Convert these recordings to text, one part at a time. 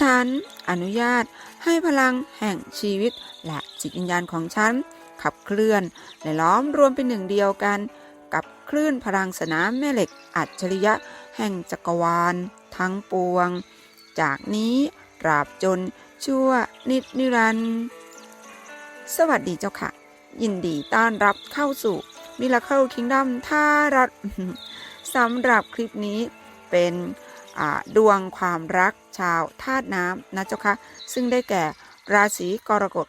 ฉันอนุญาตให้พลังแห่งชีวิต และจิตวิญญาณของฉัน ขับเคลื่อน และล้อมรวมเป็นหนึ่งเดียวกัน กับคลื่นพลังสนามแม่เหล็กอัจฉริยะ แห่งจักรวาล ทั้งปวง จากนี้ตราบจนชั่วนิดนิรันดร์สวัสดีเจ้าค่ะ ยินดีต้อนรับเข้าสู่ Miracle Kingdom ท่ารัฐสำหรับคลิปนี้เป็นดวงความรัก ชาวธาตุน้ำนะเจ้าคะซึ่งได้แก่ราศีกรกฎ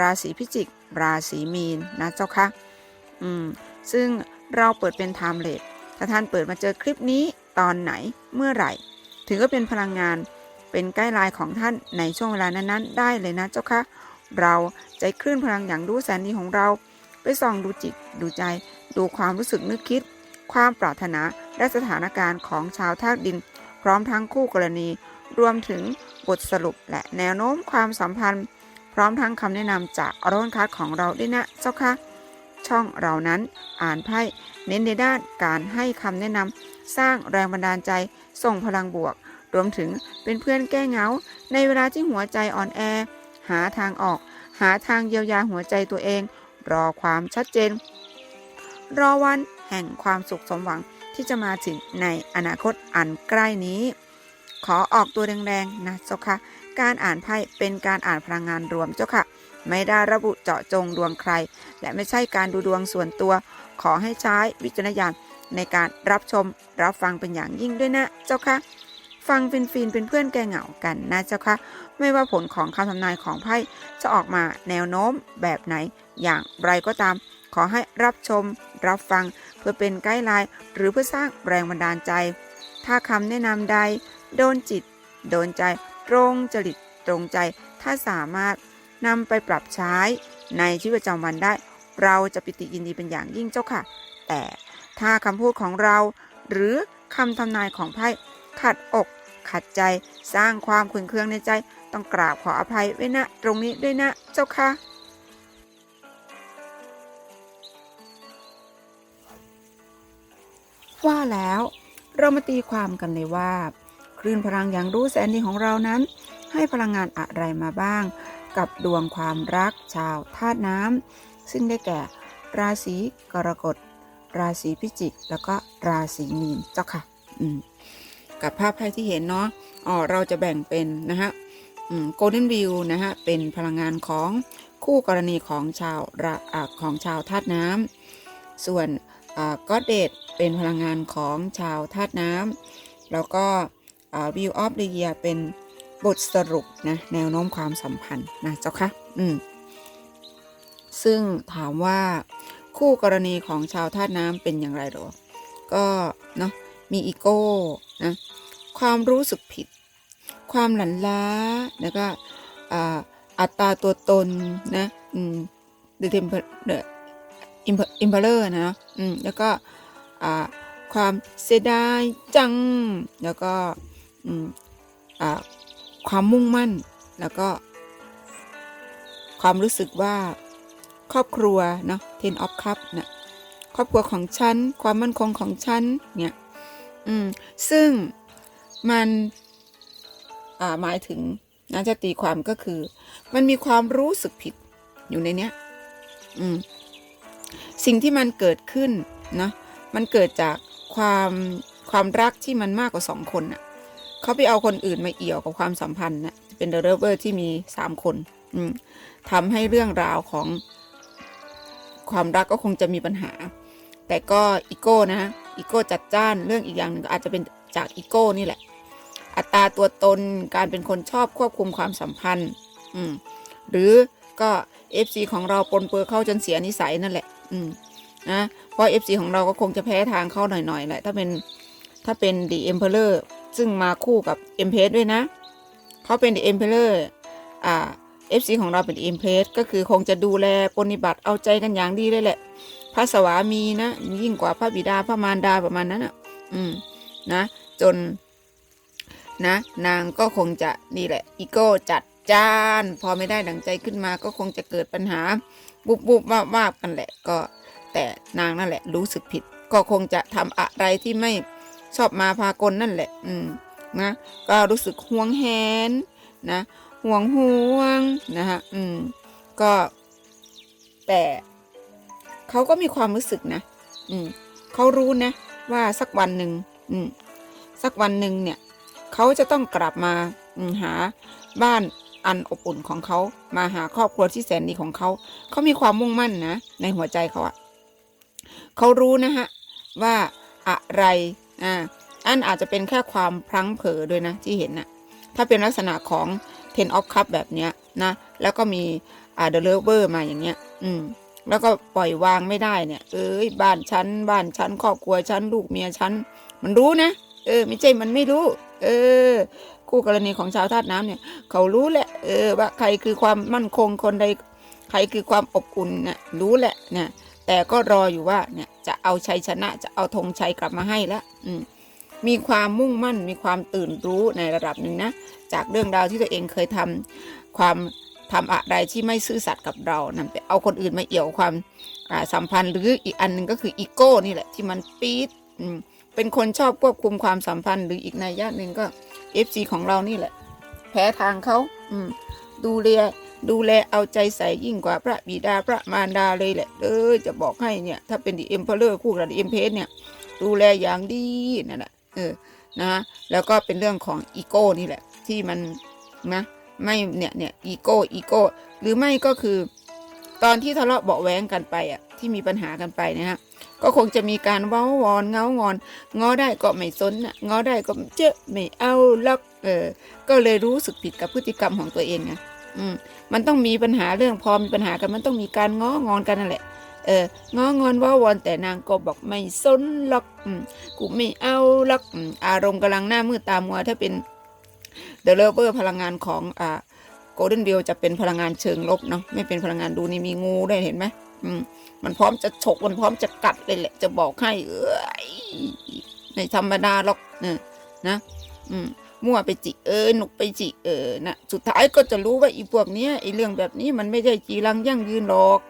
ราศีพิจิก ราศีมีนนะเจ้าคะอืมซึ่งเราเปิดเป็นไทม์เลทถ้าท่านเปิดมาเจอคลิปนี้ตอนไหนเมื่อไหร่ ถือว่าเป็นพลังงานเป็นใกล้ลน์ของท่านในช่วงเวลานั้นๆ ได้เลยนะเจ้าคะเราใจคลื่นพลังอย่างรู้แสนดีของเรา ไปส่องดูจิตดูใจ ดูความรู้สึกนึกคิด ความปรารถนาและสถานการณ์ของชาวธาตุดิน พร้อมทั้งคู่กรณี รวมถึงบทสรุปและแนวโน้มความสัมพันธ์ พร้อมทั้งคำแนะนำจากอรอนคัสของเราด้วยนะเจ้าค่ะช่องเรานั้นอ่านไพ่เน้นในด้านการให้คำแนะนำสร้างแรงบันดาลใจ ส่งพลังบวก รวมถึงเป็นเพื่อนแก้เหงา ในเวลาที่หัวใจอ่อนแอ หาทางออก หาทางเยียวยาหัวใจตัวเอง รอความชัดเจน รอวันแห่งความสุขสมหวังที่จะมาถึงในอนาคตอันใกล้นี้ ขอออกตัวแรงๆนะเจ้าค่ะการอ่านไพ่เป็นการอ่านพลังงานรวมเจ้าค่ะ ไม่ได้ระบุเจาะจงดวงใคร และไม่ใช่การดูดวงส่วนตัว ขอให้ใช้วิจารณญาณในการรับชมรับฟังเป็นอย่างยิ่งด้วยนะเจ้าค่ะฟังฟินฟินเป็นเพื่อนแกเหงากันนะเจ้าค่ะไม่ว่าผลของคำทำนายของไพ่จะออกมาแนวโน้มแบบไหน อย่างไรก็ตาม ขอให้รับชม รับฟังเพื่อเป็นไกด์ไลน์หรือเพื่อสร้างแรงบันดาลใจ ถ้าคำแนะนำใด โดนจิต โดนใจ ตรงจริต ตรงใจ ถ้าสามารถนำไปปรับใช้ในชีวิตประจำวันได้ เราจะปิติยินดีเป็นอย่างยิ่งเจ้าค่ะ แต่ถ้าคำพูดของเรา หรือคำทำนายของไพ่ขัดอก ขัดใจ สร้างความขุ่นเคืองในใจ ต้องกราบขออภัยไว้นะ ตรงนี้ด้วยนะเจ้าค่ะว่าแล้วเรามาตีความกันเลยว่า คลื่นพลังอย่างรู้แสนดีของเรานั้น ให้พลังงานอะไรมาบ้าง กับดวงความรักชาวธาตุน้ำซึ่งได้แก่ ราศีกรกฎ ราศีพิจิก แล้วก็ราศีมีนเจ้าค่ะกับภาพไพ่ที่เห็นเนาะอ๋อเราจะแบ่งเป็นนะฮะโกลเด้นวิวนะฮะเป็นพลังงานของคู่กรณีของชาวของชาวธาตุน้ำส่วนก็เดตเป็นพลังงานของชาวธาตุน้ำแล้วก็ วิวออฟเดียเป็นบทสรุปนะแนวโน้มความสัมพันธ์นะเจ้าคะอืมซึ่งถามว่าคู่กรณีของชาวธาตุน้ำเป็นอย่างไรหรอ ก็เนาะมีอีโก้นะความรู้สึกผิด ความหลันล้าแล้วก็อัตราตัวตนนะอืม the temper the impeller นะเนะอืมแล้วก็อ่าความเสียดายจัง แล้วก็ ความมุ่งมั่น แล้วก็ ความรู้สึกว่าครอบครัวเนาะ ten of cup นะครอบครัวของฉัน ความมั่นคงของฉันเนี่ยอืมซึ่งมันอ่าหมายถึงน่าจะตีความก็คือ มันมีความรู้สึกผิดอยู่ในเนี้ยอืมสิ่งที่มันเกิดขึ้นเนาะมันเกิดจากความความรักที่มันมากกว่าสองคนน่ะ เขาไปเอาคนอื่นมาเอี่ยวกับความสัมพันธ์น่ะเป็นเดอะเรเวอร์ที่มีสามคนมทำให้เรื่องราวของความรักก็คงจะมีปัญหา แต่ก็อีโก้นะอีโก้จัดจ้านเรื่องอีกอย่างหนึงก็อาจจะเป็นจากอีโก้นี่แหละ อัตราตัวตนการเป็นคนชอบควบคุมความสัมพันธ์อืหรือก็ FC ของเราปนเปื้อเข้าจนเสียนิสัยนั่นแหละอืนะเพราะ FC ของเราก็คงจะแพ้ทางเข้าหน่อยๆแหละถ้าเป็นถ้าเป็น The Emperor ซึ่งมาคู่กับ m p r e s ด้วยนะ เขาเป็น The Emperor อ่า FC ของเราเป็น e m p r e s ก็คือคงจะดูแลปฏิบัติเอาใจกันอย่างดีเลยแหละ พระสวามีนะ ยิ่งกว่าพระบิดาพระมารดาประมาณนั้นอะ อืม นะ จน นะ นางก็คงจะนี่แหละ อีโก้จัดจ้าน พอไม่ได้ดังใจขึ้นมาก็คงจะเกิดปัญหา บุบบุบวาบวาบกันแหละ ก็ แต่นางนั่นแหละรู้สึกผิด ก็คงจะทำอะไรที่ไม่ ชอบมาพากลนั่นแหละ อืมนะก็รู้สึกห่วงแหนนะห่วงห่วงนะฮะอืมก็แต่เขาก็มีความรู้สึกนะ อืมเขารู้นะ ว่าสักวันหนึ่งอืมสักวันหนึ่งเนี่ยเขาจะต้องกลับมาอืหาบ้านอันอบอุ่นของเขามาหาครอบครัวที่แสนดีของเขาเขามีความมุ่งมั่นนะ ในหัวใจเขาอะเขารู้นะฮะว่าอะไร อ่าอันอาจจะเป็นแค่ความพลั้งเผลอด้วยนะที่เห็นนะถ้าเป็นลักษณะของ Ten of Cup แบบเนี้ยนะแล้วก็มีอ่า The Lover มาอย่างเงี้ยอืมแล้วก็ปล่อยวางไม่ได้เนี่ย เอ้ยบ้านฉันบ้านฉันครอบครัวฉันลูกเมียฉันมันรู้นะเออไม่ใช่มันไม่รู้ เออ คู่กรณีของชาวธาตุน้ำเนี่ย เขารู้แหละ เออ ว่าใครคือความมั่นคงคนใด ใครคือความอบอุ่นเนี่ยรู้แหละเนี่ยแต่ก็รออยู่ว่าเนี่ย จะเอาชัยชนะจะเอาธงชัยกลับมาให้แล้วอืมมีความมุ่งมั่นมีความตื่นรู้ในระดับหนึ่งนะ จากเรื่องราวที่ตัวเองเคยทำความทำอะไรที่ไม่ซื่อสัตย์กับเรานำไปเอาคนอื่นมาเอี่ยวความสัมพันธ์หรืออีกอันหนึ่งก็คืออีโก้นี่แหละที่มันปี๊ดเป็นคนชอบควบคุมความสัมพันธ์หรืออีกในยยะหนึ่งก็ FC ของเรานี่แหละ แพ้ทางเขาอืดูแล ดูแลเอาใจใส่ยิ่งกว่าพระบิดาพระมารดาเลยแหละเออจะบอกให้เนี่ย ถ้าเป็นดีเอ็มเพลเลอร์คู่กับดีเอ็มเพสเนี่ยดูแลอย่างดีนั่นแหละเออนะแล้วก็เป็นเรื่องของอีโก้นี่แหละ ที่มันนะไม่เนี่ยเนี่ยอีโก้อีโก้หรือไม่ก็คือ ตอนที่ทะเลาะเบาะแว้งกันไปอะที่มีปัญหากันไปนะฮะก็คงจะมีการเว้าวอนเงางอนงอได้ก็ไม่สนนะงอได้ก็เจ๊ไม่เอาลักเออก็เลยรู้สึกผิดกับพฤติกรรมของตัวเองไง อืมมันต้องมีปัญหาเรื่องพอมีปัญหากันมันต้องมีการง้องอนกันนั่นแหละ เออง้องอนว่าวอนแต่นางก็บอกไม่สนหรอกอืมกูไม่เอาลักอืมอารมณ์กำลังหน้ามืดตามัวถ้าเป็นเดลเวอร์พลังงานของอ่าโกลเด้นเบลจะเป็นพลังงานเชิงลบเนาะไม่เป็นพลังงานดูนี่มีงูได้เห็นไหมอืมมันพร้อมจะฉกมันพร้อมจะกัดเลยแหละ จะบอกให้เอ้ยไม่ธรรมดาหรอกเนี่ยนะ อืม มั่วไปจิเออหนุกไปจิเออนะสุดท้ายก็จะรู้ว่าอีพวกเนี้ยไอเรื่องแบบนี้มันไม่ใช่จีรังยั่งยืนหรอก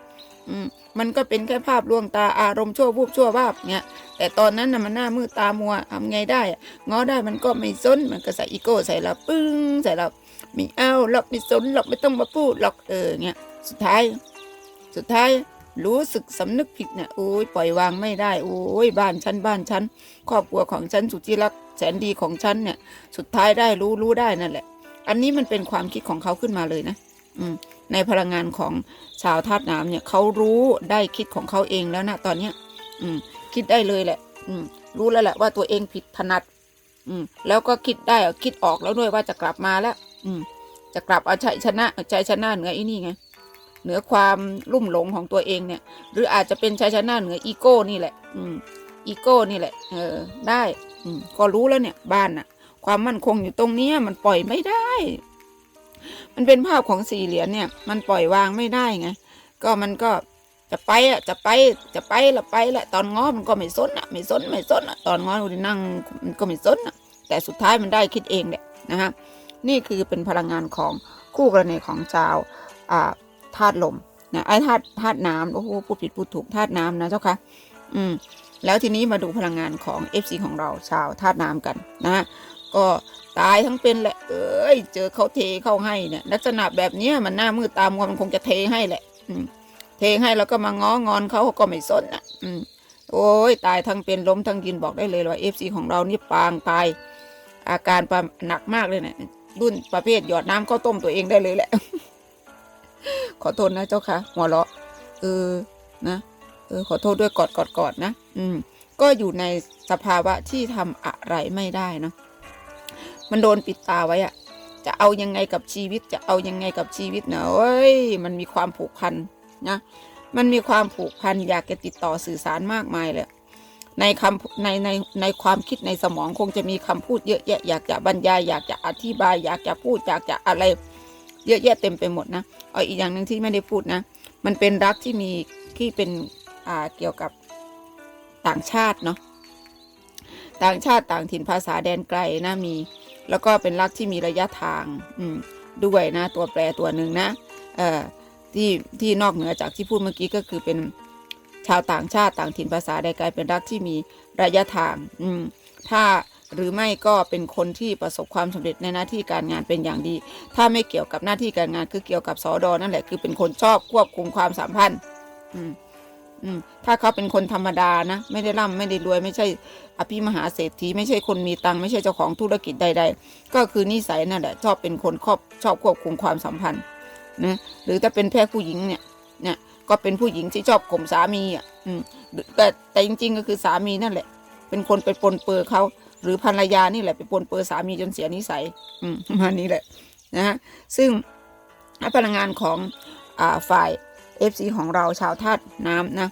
อืมมันก็เป็นแค่ภาพลวงตาอารมณ์ชั่ววูบชั่ววาบเนี่ยแต่ตอนนั้นน่ะมันหน้ามืดตามัวทำไงได้อะง้อได้มันก็ไม่สนมันก็ใส่อีโก้ใส่เราปึ้งใส่เราไม่เอาหรอกไม่สนหรอกไม่ต้องมาพูดหรอกเออเงี้ยสุดท้าย สุดท้าย รู้สึกสำนึกผิดเนี่ยโอ้ยปล่อยวางไม่ได้ โอ้ยบ้านฉันบ้านฉันครอบครัวของฉันสุดที่รักแสนดีของฉันเนี่ย สุดท้ายได้รู้รู้ได้นั่นแหละ อันนี้มันเป็นความคิดของเขาขึ้นมาเลยนะ อืม ในพลังงานของชาวธาตุน้ำเนี่ยเขารู้ได้คิดของเขาเองแล้วนะตอนเนี้ย อืม คิดได้เลยแหละ อืม รู้แล้วแหละว่าตัวเองผิดถนัด อืม แล้วก็คิดได้คิดออกแล้วด้วยว่าจะกลับมาแล้ว อืม จะกลับเอาชัยชนะชัยชนะเหนือไอ้นี่ไง เหนือความลุ่มหลงของตัวเองเนี่ย หรืออาจจะเป็นชัยชนะเหนืออีโก้นี่แหละ อืมอีโก้นี่แหละ เออ ได้อืมก็รู้แล้วเนี่ยบ้านน่ะ ความมั่นคงอยู่ตรงเนี้ยมันปล่อยไม่ได้ มันเป็นภาพของสี่เหรียญเนี่ย มันปล่อยวางไม่ได้ไง ก็มันก็จะไปอะจะไปจะไปละไปละตอนง้อมันก็ไม่สนอะไม่สนไม่สนอะตอนง้อดูดินั่งมันก็ไม่สนอะ แต่สุดท้ายมันได้คิดเองแหละนะฮะนี่คือเป็นพลังงานของคู่กรณีของชาวอ่า ธาตุลมนะไอ้ธาตุธาตุน้ำโอ้โหพูดผิดพูดถูกธาตุน้ำนะเจ้าค่ะอืมแล้วทีนี้มาดูพลังงานของ FC ของเราชาวธาตุน้ำกันนะก็ตายทั้งเป็นแหละ เอ้ย เจอเขาเทเข้าให้เนี่ย ลักษณะแบบนี้มันหน้ามืดตามวมันคงจะเทให้แหละ อืมเทให้แล้วก็มาง้องอนเขาก็ไม่สนอะอืมโอ้ยตายทั้งเป็นล้มทั้งยืนบอกได้เลยว่าเอฟซีของเรานี่ปางตาย อาการปาหนักมากเลยเนี่ยรุ่นประเภทหยอดน้ำข้าวต้มตัวเองได้เลยแหละ ขอโทษนะเจ้าค่ะ หัวเราะ เออ นะ เออ ขอโทษด้วยกอดกอดกอดนะ อืม ก็อยู่ในสภาวะที่ทำอะไรไม่ได้เนาะ มันโดนปิดตาไว้อะ จะเอายังไงกับชีวิต จะเอายังไงกับชีวิตเนาะเอ้ย มันมีความผูกพันนะ มันมีความผูกพันอยากจะติดต่อสื่อสารมากมายเลยในคำในในในความคิดในสมองคงจะมีคำพูดเยอะแยะอยากจะบรรยายอยากจะอธิบาย อยากจะพูดอยากจะอะไร เยอะแยะเต็มไปหมดนะเอาอีกอย่างหนึ่งที่ไม่ได้พูดนะ มันเป็นรักที่มีที่เป็นอ่าเกี่ยวกับต่างชาติเนาะต่างชาติต่างถิ่นภาษาแดนไกลนะมี แล้วก็เป็นรักที่มีระยะทางอืมด้วยนะ ตัวแปรตัวหนึ่งนะเอ่อที่ที่นอกเหนือจากที่พูดเมื่อกี้ก็คือเป็นชาวต่างชาติต่างถิ่นภาษาใดไกลเป็นรักที่มีระยะทาง อืม ถ้า หรือไม่ก็เป็นคนที่ประสบความสำเร็จในหน้าที่การงานเป็นอย่างดี ถ้าไม่เกี่ยวกับหน้าที่การงานคือเกี่ยวกับสอดอนั่นแหละคือเป็นคนชอบควบคุมความสัมพันธ์ อืมอืมถ้าเขาเป็นคนธรรมดานะ ไม่ได้ร่ำไม่ได้รวย ไม่ใช่อภิมหาเศรษฐีไม่ใช่คนมีตังค์ไม่ใช่เจ้าของธุรกิจใด ๆ ก็คือนิสัยนั่นแหละชอบเป็นคนครอบชอบควบคุมความสัมพันธ์นะหรือถ้าเป็นแพทย์ผู้หญิงเนี่ยเนี่ยก็เป็นผู้หญิงที่ชอบข่มสามีอะอืมแต่แต่จริง ๆ ก็คือสามีนั่นแหละ เป็นคนไปปนเปื้อเขา หรือภรรยานี่แหละไปปนเปื้อสามีจนเสียนิสัย อืมมานี้แหละนะฮะซึ่งพลังงานของอ่าฝ่าย FC ของเราชาวธาตุน้ำนะ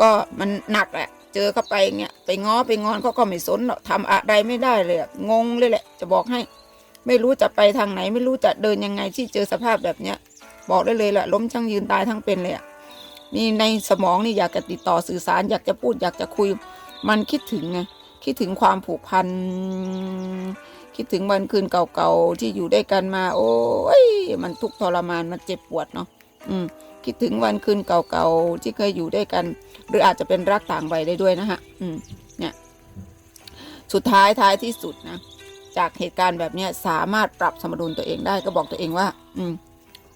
ก็มันหนักแหละเจอเข้าไปเงี้ยไปง้อไปงอนเขาก็ไม่สนหรอกทำอะไรไม่ได้เลยงงเลยแหละ จะบอกให้ ไม่รู้จะไปทางไหน ไม่รู้จะเดินยังไงที่เจอสภาพแบบเนี้ย บอกได้เลยแหละล้มทั้งยืนตายทั้งเป็นเลยอะมีในสมองนี่อยากจะติดต่อสื่อสารอยากจะพูดอยากจะคุย มันคิดถึงไง คิดถึงความผูกพัน คิดถึงวันคืนเก่าๆที่อยู่ด้วยกันมา โอ้ย มันทุกข์ทรมาน มันเจ็บปวดเนาะ อืม คิดถึงวันคืนเก่าๆที่เคยอยู่ด้วยกัน หรืออาจจะเป็นรักต่างวัยได้ด้วยนะฮะ อืม เนี่ย สุดท้ายท้ายที่สุดนะ จากเหตุการณ์แบบเนี้ยสามารถปรับสมดุลตัวเองได้ก็บอกตัวเองว่า อืม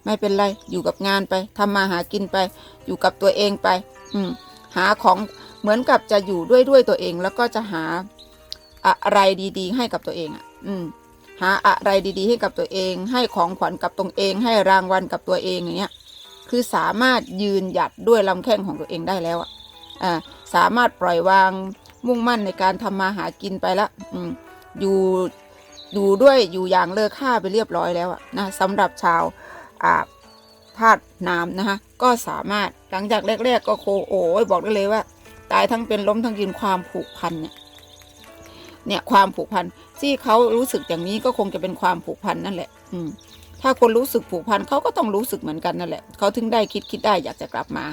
ไม่เป็นไร อยู่กับงานไปทำมาหากินไป อยู่กับตัวเองไป อืม หาของ เหมือนกับจะอยู่ด้วยด้วยตัวเอง แล้วก็จะหาอะไรดีๆ ให้กับตัวเองอะ อืม หาอะไรดีๆ ให้กับตัวเอง ให้ของขวัญกับตัวเอง ให้รางวัลกับตัวเองอย่างเงี้ย คือสามารถยืนหยัดด้วยลำแข้งของตัวเองได้แล้วอะอ่าสามารถปล่อยวางมุ่งมั่นในการทำมาหากินไปละ อืม อยู่อยู่ด้วยอยู่อย่างเลิกค่าไปเรียบร้อยแล้วอะนะสำหรับชาวอ่าธาตุน้ำนะคะก็สามารถหลังจากแรก ๆ ก็โคโอ้ยบอกได้เลยว่า ตายทั้งเป็นล้มทั้งยืนความผูกพันเนี่ยเนี่ยความผูกพันที่เขารู้สึกอย่างนี้ก็คงจะเป็นความผูกพันนั่นแหละ อืม ถ้าคนรู้สึกผูกพันเขาก็ต้องรู้สึกเหมือนกันนั่นแหละเขาถึงได้คิดคิดได้ อยากจะกลับมา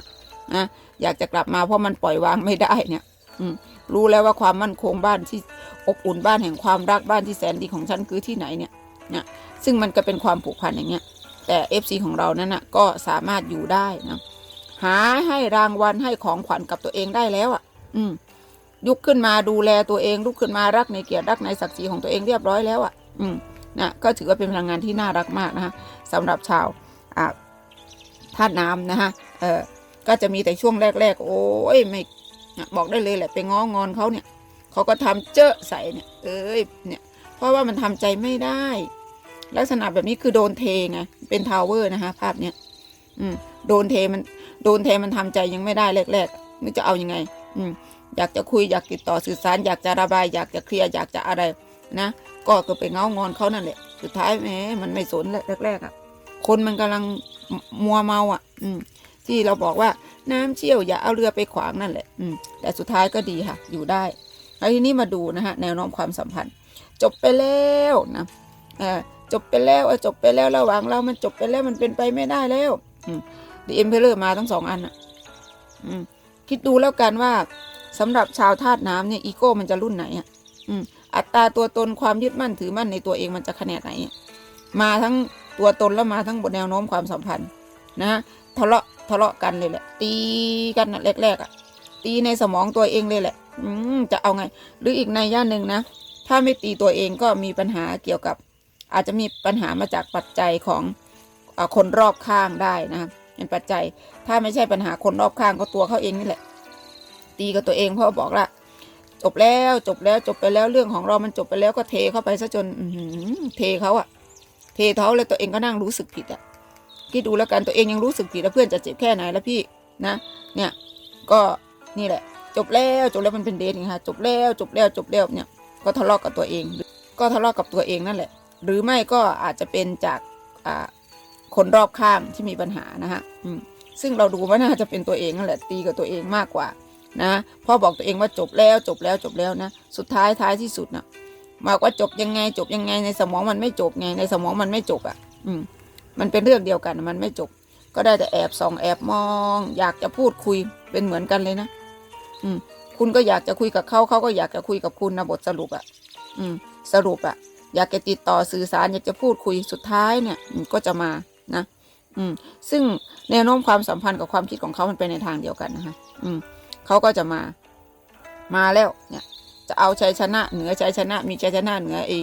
นะอยากจะกลับมาเพราะมันปล่อยวางไม่ได้เนี่ย อืม รู้แล้วว่าความมั่นคงบ้านที่อบอุ่นบ้านแห่งความรักบ้านที่แสนดีของฉันคือที่ไหนเนี่ยนี่ยซึ่งมันก็เป็นความผูกพันอย่างเงี้ยแต่ FC ของเรานั้นนะก็สามารถอยู่ได้นะ หาให้รางวัลให้ของขวัญกับตัวเองได้แล้วอะ อืมลุกขึ้นมาดูแลตัวเองลุกขึ้นมารักในเกียรติรักในศักดิ์ศรีของตัวเองเรียบร้อยแล้วอะ อืมนะก็ถือว่าเป็นพลังงานที่น่ารักมากนะคะสำหรับชาวอ่าธาตุน้ำนะคะเออก็จะมีแต่ช่วงแรก ๆ โอ้ยไม่บอกได้เลยแหละไปง้องอนเขาเนี่ยเขาก็ทำเจอะใส่เนี่ยเอ้ยเนี่ย เพราะว่ามันทำใจไม่ได้ ลักษณะแบบนี้คือโดนเทไงเป็นทาวเวอร์นะคะภาพเนี้ยอืมโดนเทมัน โดนเทมันทำใจยังไม่ได้แรกๆนี่จะเอายังไง อืมอยากจะคุยอยากติดต่อสื่อสาร อยากจะระบาย อยากจะเคลียร์อยากจะอะไรนะก็คือไปเงางอนเขานั่นแหละสุดท้ายแหมมันไม่สนแรกๆอะคนมันกำลังมัวเมาอะ อืมที่เราบอกว่าน้ำเชี่ยวอย่าเอาเรือไปขวางนั่นแหละ อืมแต่สุดท้ายก็ดีค่ะ อยู่ได้แล้วทีนี้มาดูนะฮะแนวโน้มความสัมพันธ์ จบไปแล้วนะเออจบไปแล้วจบไปแล้วระหว่างเรามันจบไปแล้วมันเป็นไปไม่ได้แล้ว อืม ดีเอ็มเพลเลอร์มาทั้งสองอันอะคิดดูแล้วกันว่าสำหรับชาวธาตุน้ำเนี่ยอีโก้มันจะรุ่นไหนอะอืมอัตราตัวตนความยึดมั่นถือมั่นในตัวเองมันจะขนาดไหน มาทั้งตัวตนแล้วมาทั้งบทแนวโน้มความสัมพันธ์นะทะเลาะทะเลาะกันเลยแหละ ตีกันแรกๆอะ ตีในสมองตัวเองเลยแหละ อืมจะเอาไง หรืออีกในย่านหนึ่งนะ ถ้าไม่ตีตัวเองก็มีปัญหาเกี่ยวกับ อาจจะมีปัญหามาจากปัจจัยของอคนรอบข้างได้นะครับ เป็นปัจจัย ถ้าไม่ใช่ปัญหาคนรอบข้างก็ตัวเขาเองนี่แหละ ตีกับตัวเองเพราะบอกละจบแล้วจบแล้วจบไปแล้วเรื่องของเรามันจบไปแล้วก็เทเข้าไปซะจนเทเขาอะเทเขาแล้วตัวเองก็นั่งรู้สึกผิดอะคิดดูแล้วกันตัวเองยังรู้สึกผิดแล้วเพื่อนจะเจ็บแค่ไหนแล้วพี่นะ เนี่ยก็นี่แหละ จบแล้วจบแล้วมันเป็นเดทไงคะจบแล้วจบแล้วจบแล้วเนี่ย ก็ทะเลาะกับตัวเอง ก็ทะเลาะกับตัวเองนั่นแหละ หรือไม่ก็อาจจะเป็นจากอ่า คนรอบข้างที่มีปัญหานะฮะซึ่งเราดูว่าน่าจะเป็นตัวเองนั่นแหละตีกับตัวเองมากกว่านะพ่อบอกตัวเองว่าจบแล้วจบแล้วจบแล้วนะ สุดท้ายท้ายที่สุดนะบอกว่าจบยังไงจบยังไงในสมองมันไม่จบไงในสมองมันไม่จบอะ อืม มันเป็นเรื่องเดียวกันมันไม่จบ ก็ได้แต่แอบส่องแอบมอง อยากจะพูดคุยเป็นเหมือนกันเลยนะอืม คุณก็อยากจะคุยกับเขาเขาก็อยากจะคุยกับคุณนะบทสรุปอะ อืม สรุปอะ อยากจะติดต่อสื่อสารอยากจะพูดคุยสุดท้ายเนี่ยก็จะมา นะ อืม ซึ่งแนวโน้มความสัมพันธ์กับความคิดของเขามันเป็นในทางเดียวกันนะคะ อืมเขาก็จะมา มาแล้วเนี่ย จะเอาชัยชนะเหนือชัยชนะ มีชัยชนะเหนือไอ้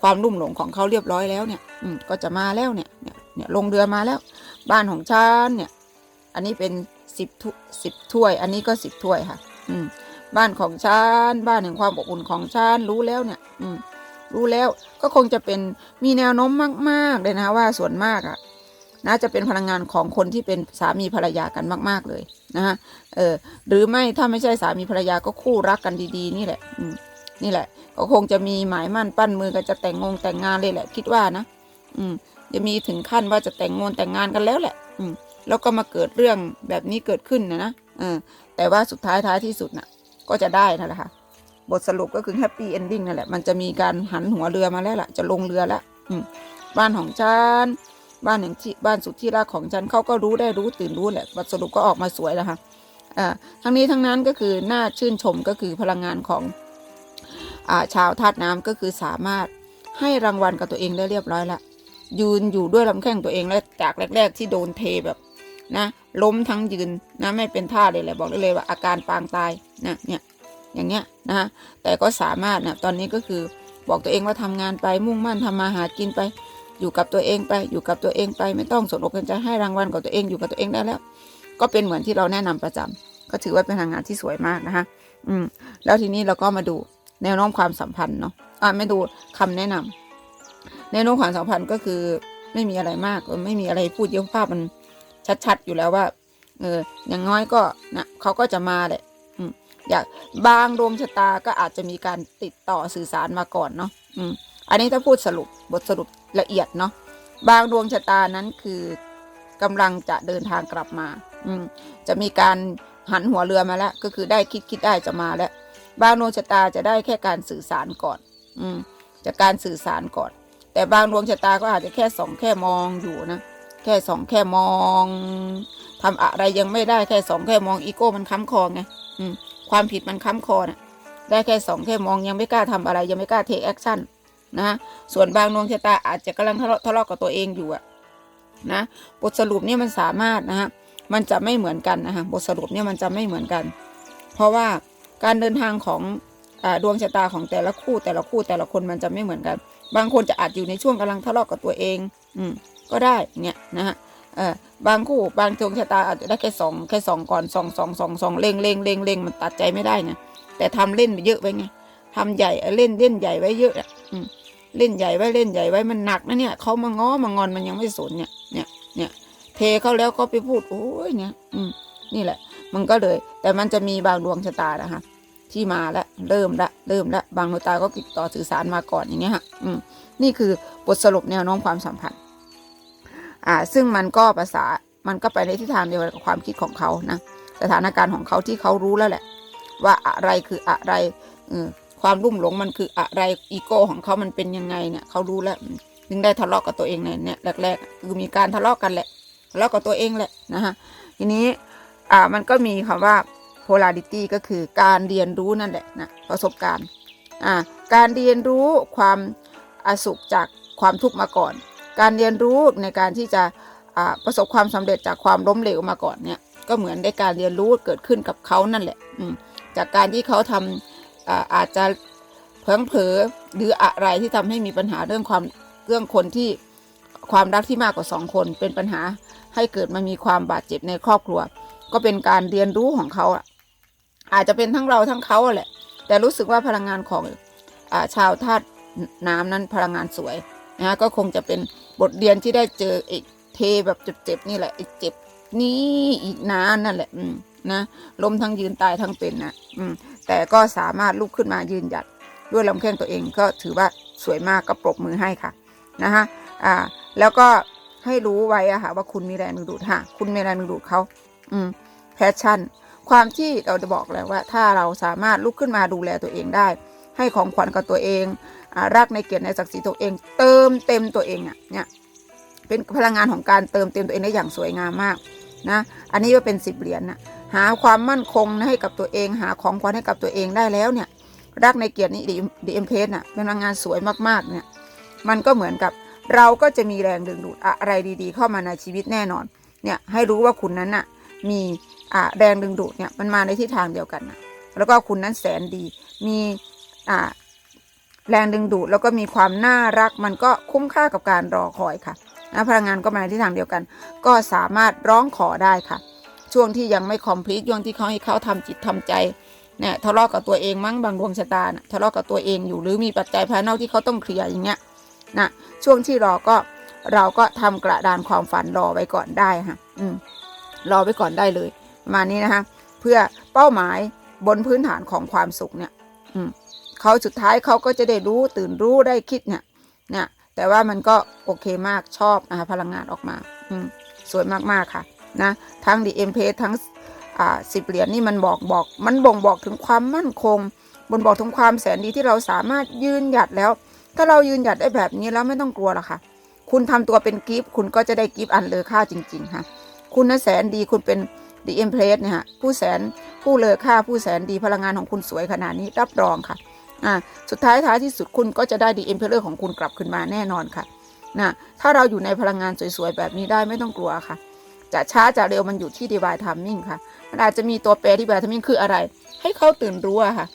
ความรุ่มหลงของเขาเรียบร้อยแล้วเนี่ย อืม ก็จะมาแล้วเนี่ย เนี่ยเนี่ยลงเรือมาแล้ว บ้านของฉันเนี่ย อันนี้เป็นสิบถ้วยสิบถ้วย อันนี้ก็สิบถ้วยค่ะ อืม บ้านของฉันบ้านแห่งความอบอุ่นของฉันรู้แล้วเนี่ย อืมรู้แล้วก็คงจะเป็นมีแนวโน้มมาก ๆ เลยนะว่าส่วนมากอะ่ะ น่าจะเป็นพลังงานของคนที่เป็นสามีภรรยากันมาก ๆ เลยนะฮะเออหรือไม่ถ้าไม่ใช่สามีภรรยาก็คู่รักกันดีๆ นี่แหละอืนี่แหละ ก็คงจะมีหมายมั่นปั้นมือกันจะแต่งงงแต่งงานเลยแหละ คิดว่านะ อืมจะมีถึงขั้นว่าจะแต่งงงแต่งงานกันแล้วแหละ อืมแล้วก็มาเกิดเรื่องแบบนี้เกิดขึ้นนะนะเออแต่ว่าสุดท้ายท้ายที่สุดน่ะ ก็จะได้นั่นแหละค่ะบทสรุปก็คือแฮปปี้เอนดิ้งนั่นแหละ มันจะมีการหันหัวเรือมาแล้วล่ะ จะลงเรือแล้วอืมบ้านของฉัน บ้านอย่างที่บ้านสุดที่รักของฉันเขาก็รู้ได้รู้ตื่นรู้แหละบทสรุปก็ออกมาสวยแล้วค่ะทั้งนี้ทั้งนั้นก็คือน่าชื่นชมก็คือพลังงานของอชาวธาตุน้ำก็คือสามารถให้รางวัลกับตัวเองได้เรียบร้อยละยืนอยู่ด้วยลำแข้งตัวเองแล้วจากแรก ๆ ที่โดนเทแบบนะล้มทั้งยืนนะไม่เป็นท่าเลยแหละบอกได้เลยว่าอาการปางตายนะเนี่ยอย่างเงี้ยนะฮะแต่ก็สามารถนะตอนนี้ก็คือบอกตัวเองว่าทำงานไปมุ่งมั่นทำมาหากินไป อยู่กับตัวเองไป อยู่กับตัวเองไป ไม่ต้องสนอกสนใจให้รางวัลกับตัวเองอยู่กับตัวเองได้แล้ว ก็เป็นเหมือนที่เราแนะนำประจำก็ถือว่าเป็นพลังงานที่สวยมากนะคะ อืม แล้วทีนี้เราก็มาดูแนวโน้มความสัมพันธ์เนาะอ่าไม่ดูคำแนะนำแนวโน้มความสัมพันธ์ก็คือไม่มีอะไรมากไม่มีอะไรพูดเยอะภาพมันชัดๆอยู่แล้วว่า เออ อย่างน้อยก็นะเขาก็จะมาแหละอยากบางดวงชะตาก็อาจจะมีการติดต่อสื่อสารมาก่อนเนาะ อืม อันนี้ถ้าพูดสรุปบทสรุป ละเอียดเนาะบางดวงชะตานั้นคือกำลังจะเดินทางกลับมา อืมจะมีการหันหัวเรือมาแล้ว ก็คือได้คิดคิดได้จะมาแล้ว บางดวงชะตาจะได้แค่การสื่อสารก่อน อืมจากการสื่อสารก่อน แต่บางดวงชะตาก็อาจจะแค่สองแค่มองอยู่นะแค่สองแค่มองทำอะไรยังไม่ได้แค่สองแค่มองอีโก้มันค้ำคอไงอืมความผิดมันค้ำคอน่ะได้แค่สองแค่มองยังไม่กล้าทำอะไรยังไม่กล้าเทคแอคชั่น นะส่วนบางดวงชะตาอาจจะกำลังทะเลาะทะเลาะกับตัวเองอยู่อะนะบทสรุปเนี่ยมันสามารถนะฮะมันจะไม่เหมือนกันนะฮะบทสรุปเนี่ยมันจะไม่เหมือนกัน เพราะว่าการเดินทางของอดวงชะตาของแต่ละคู่แต่ละคู่แต่ละคนมันจะไม่เหมือนกัน บางคนจะอาจอยู่ในช่วงกำลังทะเลาะกับตัวเอง อืมก็ได้เนี่ยนะฮะเออบางคู่บางดวงชะตาอาจจะได้แค่สองแค่สองก่อนสองสองสองสองเล่งเล่งเล่งเล่งมันตัดใจไม่ได้ไงแต่ทำเล่นไปเยอะไปไงทำใหญ่เล่นเล่นใหญ่ไว้เยอะอะอืม เล่นใหญ่ไว้เล่นใหญ่ไว้มันหนักนะเนี่ยเขามาง้อมางอนมันยังไม่สนเนี่ยเนี่ยเนี่ยเทเขาแล้วก็ไปพูดโอ้ยเนี่ย อืมนี่แหละ มันก็เลย แต่มันจะมีบางดวงชะตานะคะที่มาแล้วเริ่มละเริ่มละบางดวงตาก็ติดต่อสื่อสารมาก่อนอย่างเงี้ยค่ะอืมนี่คือบทสรุปแนวโน้มความสัมพันธ์อ่า ซึ่งมันก็ภาษามันก็ไปในทิศทางเดียวกับความคิดของเขานะสถานการณ์ของเขาที่เขารู้แล้วแหละ ว่าอะไรคืออะไรเออ ความรุ่มหลงมันคืออะไรอีโก้ของเขามันเป็นยังไงเนี่ยเขารู้แล้วถึงได้ทะเลาะกับตัวเองในเนี่ยแรกๆคือมีการทะเลาะกันแหละทะเลาะกับตัวเองแหละนะฮะทีนี้อ่ามันก็มีคำว่า polarity ก็คือการเรียนรู้นั่นแหละนะประสบการณ์อ่าการเรียนรู้ความอสุขจากความทุกข์มาก่อน การเรียนรู้ในการที่จะอ่าประสบความสำเร็จจากความล้มเหลวมาก่อนเนี่ยก็เหมือนได้การเรียนรู้เกิดขึ้นกับเขานั่นแหละอืมจากการที่เขาทำอ่า อาจจะเพิงเผลอหรืออะไรที่ทำให้มีปัญหาเรื่องความเรื่องคนที่ความรักที่มากกว่าสองคน เป็นปัญหาให้เกิดมามีความบาดเจ็บในครอบครัว ก็เป็นการเรียนรู้ของเขาอะอาจจะเป็นทั้งเราทั้งเขาแหละ แต่รู้สึกว่าพลังงานของอชาวธาตุน้ำนั้นพลังงานสวยนะก็คงจะเป็นบทเรียนที่ได้เจอไอ้เทแบบเจ็บๆนี่แหละไอ้เจ็บนี่อีกนานนั่นแหละ อืมนะล้มทั้งยืนตายทั้งเป็นนะอืม แต่ก็สามารถลุกขึ้นมายืนหยัดด้วยลำแข้งตัวเองก็ถือว่าสวยมากก็ปรบมือให้ค่ะนะคะอ่าแล้วก็ให้รู้ไว้อะค่ะว่าคุณมีแรงดึงดูดค่ะ คุณมีแรงดึงดูดเขาอืมแพชชั่น ความที่เราจะบอกแล้วว่า ถ้าเราสามารถลุกขึ้นมาดูแลตัวเองได้ ให้ของขวัญกับตัวเองอรักในเกียรติในศักดิ์ศรีตัวเอง เติมเต็มตัวเองอะเนี่ยเป็นพลังงานของการเติมเต็มตัวเองได้อย่างสวยงามมากนะ อันนี้ก็เป็นสิบเหรียญนะ หาความมั่นคงให้กับตัวเอง หาของขวัญให้กับตัวเองได้แล้วเนี่ย รักในเกียรตินี่ดีเอ็มเพสน่ะเป็นพลังงานสวยมากๆเนี่ยมันก็เหมือนกับเราก็จะมีแรงดึงดูดอะไรดีๆ เข้ามาในชีวิตแน่นอนเนี่ยให้รู้ว่าคุณนั้นน่ะมีอ่าแรงดึงดูดเนี่ยมันมาในทิศทางเดียวกันนะแล้วก็คุณนั้นแสนดี มีอ่าแรงดึงดูดแล้วก็มีความน่ารัก มันก็คุ้มค่ากับการรอคอยค่ะนะพลังงานก็มาในทิศทางเดียวกัน ก็สามารถร้องขอได้ค่ะ ช่วงที่ยังไม่คอมพลีทช่วงที่เขาให้เขาทำจิตทำใจเนี่ยทะเลาะกับตัวเองมั้งบางดวงชะตานะทะเลาะกับตัวเองอยู่หรือมีปัจจัยภายนอกที่เขาต้องเคลียร์อย่างเงี้ยนะช่วงที่รอก็เราก็ทำกระดานความฝันรอไว้ก่อนได้ค่ะอืมรอไว้ก่อนได้เลยประมาณนี้นะคะเพื่อเป้าหมายบนพื้นฐานของความสุขเนี่ย อืมเขาสุดท้ายเขาก็จะได้รู้ตื่นรู้ได้คิดเนี่ยเนี่ยแต่ว่ามันก็โอเคมากชอบนะคะพลังงานออกมา อืมสวยมากๆค่ะ นะทั้งดีเอ็มเพทั้งสิบเหรียญนี่มันบอกบอก มันบ่งบอกถึงความมั่นคงบนบอกถึงความแสนดีที่เราสามารถยืนหยัดแล้ว ถ้าเรายืนหยัดได้แบบนี้แล้วไม่ต้องกลัวหรอกค่ะ คุณทำตัวเป็นกิฟต์คุณก็จะได้กิฟต์อันเลอค่าจริงๆค่ะ คุณน่ะแสนดีคุณเป็นดีเอ็มเพลสเนี่ยฮะผู้แสนผู้เลอค่าผู้แสนดีพลังงานของคุณสวยขนาดนี้รับรองค่ะอ่าสุดท้ายท้ายที่สุดคุณก็จะได้ดีเอ็มเพลสของคุณกลับคืนมาแน่นอนค่ะนะถ้าเราอยู่ในพลังงานสวยๆแบบนี้ได้ไม่ต้องกลัวค่ะ จะช้าจะเร็วมันอยู่ที่ดี i ายทามมิ่งค่ะ มันอาจจะมีตัวแปรที่ดี i ายทามมิ่งคืออะไร ให้เขาตื่นรู้อะค่ะ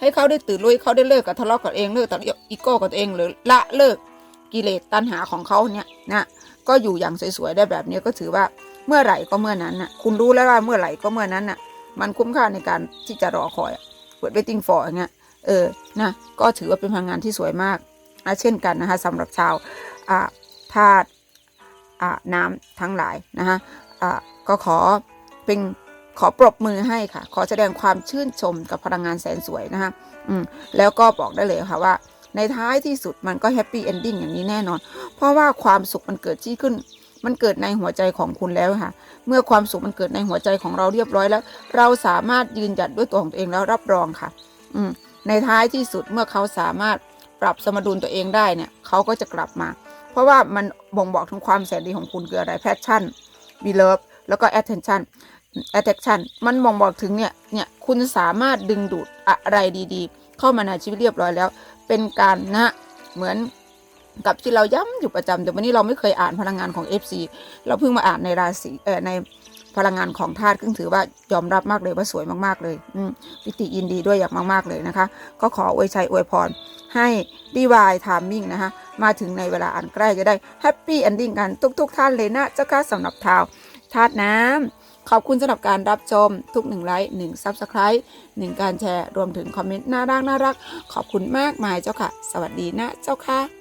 ให้เขาได้ตื่นรู้เขาได้เลิกกับทะเลาะกับเองเลิกกับอีโก้กับตัวเองหรือละเลิกกิเลสตัณหาของเขาเนี่ยนะก็อยู่อย่างสวยๆได้แบบนี้ก็ถือว่าเมื่อไหร่ก็เมื่อนั้นน่ะ คุณรู้แล้วว่าเมื่อไหร่ก็เมื่อนั้นน่ะ มันคุ้มค่าในการที่จะรอคอยเปิด waiting for อย่างเงี้ยเออนะก็ถือว่าเป็นพลังงานที่สวยมากอะเช่นกันนะคะสำหรับชาวอ่าธาตุ น้ำทั้งหลายนะคะอ่าก็ขอเป็นขอปรบมือให้ค่ะ ขอแสดงความชื่นชมกับพลังงานแสนสวยนะคะอืมแล้วก็บอกได้เลยค่ะว่า ในท้ายที่สุดมันก็แฮปปี้เอนดิ้งอย่างนี้แน่นอน เพราะว่าความสุขมันเกิดที่ขึ้น มันเกิดในหัวใจของคุณแล้วค่ะ เมื่อความสุขมันเกิดในหัวใจของเราเรียบร้อยแล้ว เราสามารถยืนหยัดด้วยตัวของตัวเองแล้วรับรองค่ะ อืมในท้ายที่สุดเมื่อเขาสามารถปรับสมดุลตัวเองได้เนี่ย เขาก็จะกลับมา เพราะว่ามันบ่งบอกถึงความแสนดีของคุณคืออะไร passion be love แล้วก็ attention attraction มันบ่งบอกถึงเนี่ย เนี่ย คุณสามารถดึงดูดอะไรดีๆ เข้ามาในชีวิตเรียบร้อยแล้ว เป็นการนะเหมือนกับที่เราย้ำอยู่ประจำแต่วันนี้เราไม่เคยอ่านพลังงานของ FC เราเพิ่งมาอ่านในราศีเออใน พลังงานของธาตุซึ่งถือว่ายอมรับมากเลยว่าสวยมากๆเลยปิติยินดีด้วยอย่างมาก ๆเลยนะคะ ก็ขออวยชัยอวยพร ให้ดีวายทามมิ่งนะคะมาถึงในเวลาอันใกล้จะได้แฮปปี้เอนดิ้งกันทุก ๆ ท่านเลยนะเจ้าค่ะสำหรับทาวธาตุน้ำขอบคุณสำหรับการรับชมทุกหนึ่งไลค์หนึ่งซับสไครต์หนึ่งการแชร์รวมถึงคอมเมนต์น่ารักน่ารักขอบคุณมากมายเจ้าค่ะ สวัสดีนะเจ้าค่ะ